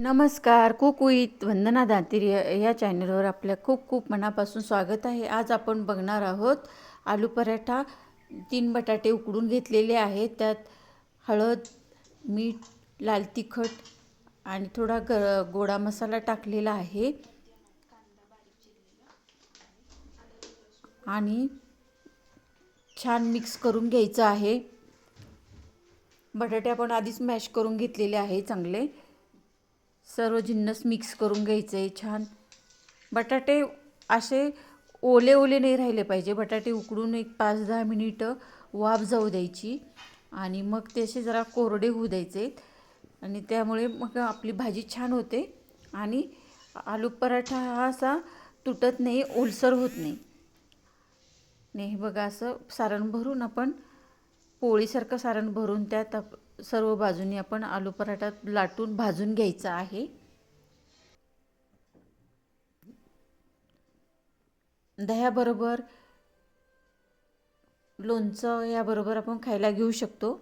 नमस्कार cook with वंदना दातीर या या चॅनलवर आपल्या खूप खूप मनापासून स्वागत आहे. आज आपण बघणार आहोत आलू पराठा. तीन बटाटे उकडून घेतलेले आहेत. त्यात हळद मीठ लाल तिखट आणि थोडा ग गोडा मसाला टाकलेला आहे. आणि छान मिक्स करून घ्यायचं आहे. बटाटे आपण आधीच मॅश करून घेतलेले आहे चांगले. सर्व जिन्नस मिक्स करून घ्यायचे आहे छान. बटाटे असे ओले ओले नाही राहिले पाहिजे. बटाटे उकडून एक पाच दहा मिनिटं वाफ जाऊ द्यायची आणि मग ते असे जरा कोरडे होऊ द्यायचे. आणि त्यामुळे मग आपली भाजी छान होते. आणि आलू पराठा हा असा तुटत नाही ओलसर होत नाही. नाही बघा असं सारण भरून आपण पोळीसारखं सारण भरून त्यात आप सर्व बाजूनी आपण आलू पराठा लाटून भाजून घ्यायचा आहे. दह्याबरोबर लोणचं याबरोबर आपण खायला घेऊ शकतो.